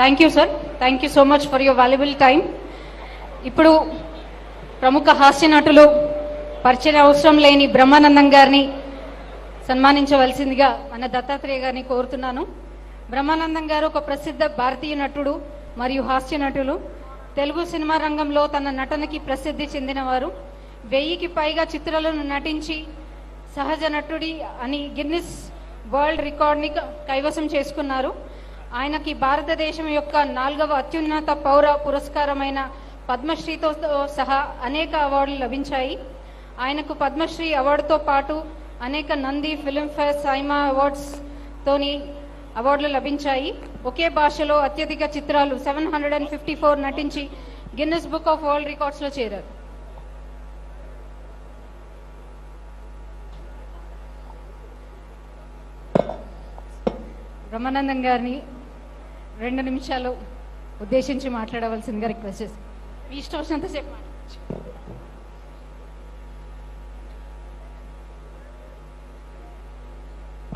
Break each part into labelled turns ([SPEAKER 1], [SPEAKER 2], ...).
[SPEAKER 1] Thank you sir thank you so much for your valuable time ఇప్పుడు ప్రముఖ హాస్య నటులు పరిచయ అవసరం లేని బ్రహ్మానందం గారిని సన్మానించవలసిందిగా మన దత్తాత్రేయ గారిని కోరుతున్నాను. బ్రహ్మానందం గారు ఒక ప్రసిద్ధ భారతీయ నటుడు మరియు హాస్య నటులు. తెలుగు సినిమా రంగంలో తన నటనకి ప్రసిద్ధి చెందినవారు. వెయ్యికి పైగా చిత్రాలను నటించి సహజ నటుడి అని గిన్నిస్ వరల్డ్ రికార్డ్ని కైవసం చేసుకున్నారు. ఆయనకి భారతదేశం యొక్క నాలుగవ అత్యున్నత పౌర పురస్కారమైన పద్మశ్రీతో సహా అనేక అవార్డులు లభించాయి. ఆయనకు పద్మశ్రీ అవార్డుతో పాటు అనేక నంది ఫిల్మ్ఫేర్ సైమా అవార్డ్స్ తోని అవార్డులు లభించాయి. ఒకే భాషలో అత్యధిక చిత్రాలు seven hundred and fifty four నటించి గిన్నెస్ బుక్ ఆఫ్ వరల్డ్ రికార్డ్స్లో చేరారు. బ్రహ్మానందం గారిని రెండు నిమిషాలు ఉద్దేశించి మాట్లాడవలసిందిగా రిక్వెస్ట్ చేస్తాను మీ ఇష్టం వచ్చినంతసేపు మాట్లాడచ్చు.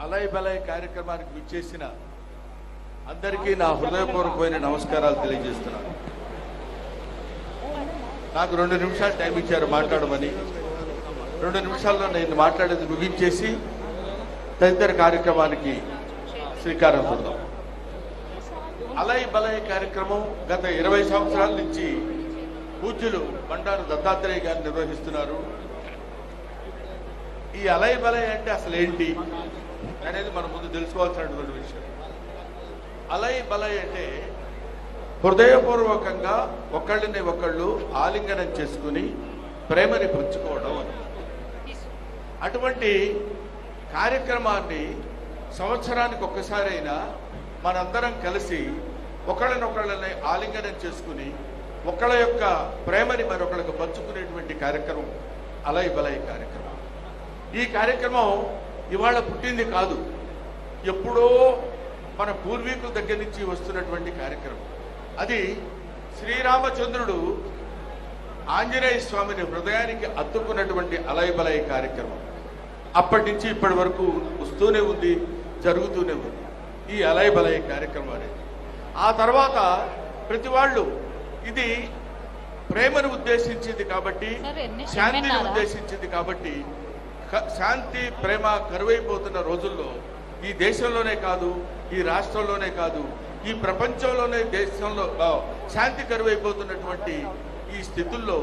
[SPEAKER 2] అలయ్ బలయ్ కార్యక్రమానికి విచ్చేసిన అందరికీ నా హృదయపూర్వకమైన నమస్కారాలు తెలియజేస్తున్నాను. నాకు రెండు నిమిషాలు టైం ఇచ్చారు మాట్లాడమని. రెండు నిమిషాల్లో నేను మాట్లాడేది ముగించేసి తదితర కార్యక్రమానికి శ్రీకారం చూద్దాం. అలయ్ బలయ్ కార్యక్రమం గత ఇరవై సంవత్సరాల నుంచి పూజ్యులు బండారు దత్తాత్రేయ గారు నిర్వహిస్తున్నారు. ఈ అలయ్ బలయ్ అంటే అసలు ఏంటి అనేది మనం ముందు తెలుసుకోవాల్సినటువంటి విషయం. అలయ్ బలయ్ అంటే హృదయపూర్వకంగా ఒకళ్ళని ఒకళ్ళు ఆలింగనం చేసుకుని ప్రేమని పంచుకోవడం అని. అటువంటి కార్యక్రమాన్ని సంవత్సరానికి ఒక్కసారైనా మనందరం కలిసి ఒకళ్ళనొకళ్ళని ఆలింగనం చేసుకుని ఒకళ్ళ యొక్క ప్రేమని మరొకళ్ళకు పంచుకునేటువంటి కార్యక్రమం అలయ బలయ కార్యక్రమం? ఈ కార్యక్రమం ఇవాళ పుట్టింది కాదు. ఎప్పుడో మన పూర్వీకుల దగ్గర నుంచి వస్తున్నటువంటి కార్యక్రమం. అది శ్రీరామచంద్రుడు ఆంజనేయ స్వామిని హృదయానికి అత్తుకున్నటువంటి అలయబలయ కార్యక్రమం. అప్పటి నుంచి ఇప్పటి వరకు వస్తూనే ఉంది జరుగుతూనే ఉంది. ఈ అలయబలయ కార్యక్రమం అనేది ఆ తర్వాత ప్రతి వాళ్ళు ఇది ప్రేమను ఉద్దేశించింది కాబట్టి శాంతిని? ఉద్దేశించింది కాబట్టి శాంతి ప్రేమ కరువైపోతున్న రోజుల్లో ఈ దేశంలోనే కాదు ఈ రాష్ట్రంలోనే కాదు ఈ ప్రపంచంలోనే దేశంలో శాంతి కరువైపోతున్నటువంటి ఈ స్థితుల్లో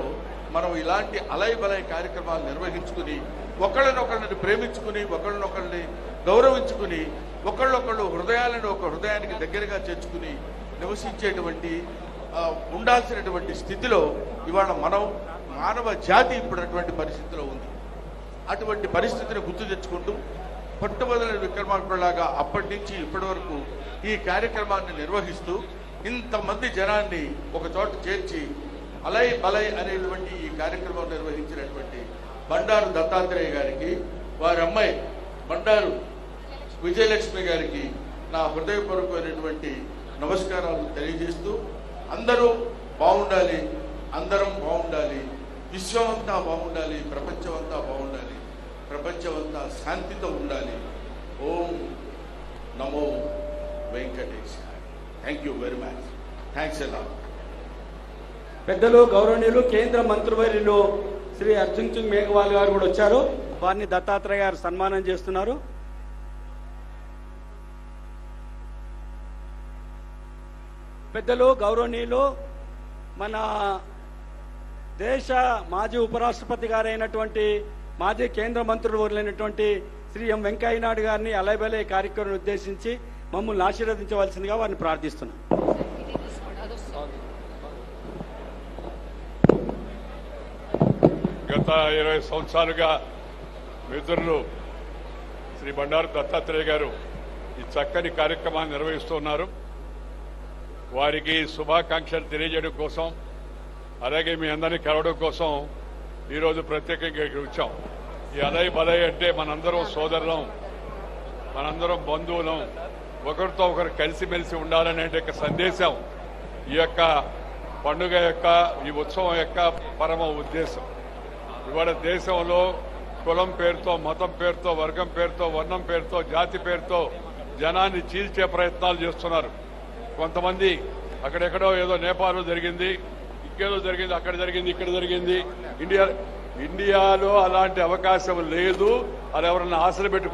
[SPEAKER 2] మనం ఇలాంటి అలయ బలయ కార్యక్రమాలు నిర్వహించుకుని ఒకళ్ళనొకళ్ళని ప్రేమించుకుని ఒకళ్ళనొకళ్ళని గౌరవించుకుని ఒకళ్ళొకళ్ళు హృదయాలను ఒక హృదయానికి దగ్గరగా చేర్చుకుని నివసించేటువంటి ఉండాల్సినటువంటి స్థితిలో ఇవాళ మనం మానవ జాతి ఇప్పుడు అటువంటి పరిస్థితిలో ఉంది. అటువంటి పరిస్థితిని గుర్తు తెచ్చుకుంటూ పట్టుబదల విక్రమార్కులాగా అప్పటి నుంచి ఇప్పటి వరకు ఈ కార్యక్రమాన్ని నిర్వహిస్తూ ఇంతమంది జనాన్ని ఒక చోట చేర్చి అలై బలై అనేటువంటి ఈ కార్యక్రమం నిర్వహించినటువంటి బండారు దత్తాత్రేయ గారికి వారి అమ్మాయి బండారు విజయలక్ష్మి గారికి నా హృదయపూర్వకమైనటువంటి నమస్కారాలు తెలియజేస్తూ అందరూ బాగుండాలి అందరం బాగుండాలి విశ్వం అంతా బాగుండాలి ప్రపంచం అంతా బాగుండాలి ప్రపంచం అంతా శాంతితో ఉండాలి. ఓం నమో Venkatesh thank you very much thanks ఎలా
[SPEAKER 3] పెద్దలు గౌరవనీయులు కేంద్ర మంత్రివర్యులు శ్రీ అర్జున్ సింగ్ మేఘవాల్ గారు కూడా వచ్చారు. వారిని దత్తాత్రేయ గారు సన్మానం చేస్తున్నారు. పెద్దలు గౌరవనీయులు మన దేశ మాజీ ఉపరాష్ట్రపతి గారైనటువంటి మాజీ కేంద్ర మంత్రులైనటువంటి శ్రీ ఎం వెంకయ్యనాయుడు గారిని అలైబలే కార్యక్రమం ఉద్దేశించి మమ్మల్ని ఆశీర్వదించవలసిందిగా వారిని ప్రార్థిస్తున్నాను
[SPEAKER 4] గత ఇరవై సంవత్సరాలుగా మిత్రులు శ్రీ బండారు దత్తాత్రేయ గారు ఈ చక్కని కార్యక్రమాన్ని నిర్వహిస్తున్నారు. వారికి శుభాకాంక్షలు తెలియజేయడం కోసం అలాగే మీ అందరినీ కలవడం కోసం ఈరోజు ప్రత్యేకంగా ఇక్కడ వచ్చాం. ఈ అలయ బలయ అంటే మనందరం సోదరులం మనందరం బంధువులం ఒకరితో ఒకరు కలిసిమెలిసి ఉండాలనే యొక్క సందేశం. ఈ యొక్క పండుగ యొక్క ఈ ఉత్సవం యొక్క పరమ ఉద్దేశం. ఇవాళ దేశంలో కులం పేరుతో మతం పేరుతో వర్గం పేరుతో వర్ణం పేరుతో జాతి పేరుతో జనాన్ని చీల్చే ప్రయత్నాలు చేస్తున్నారు. కొంతమంది అక్కడెక్కడో ఏదో నేపాల్లో జరిగింది ఇంకేదో జరిగింది అక్కడ జరిగింది ఇక్కడ జరిగింది. ఇండియా ఇండియాలో అలాంటి అవకాశం లేదు. అది ఎవరన్నా ఆశలు పెట్టుకుంటారు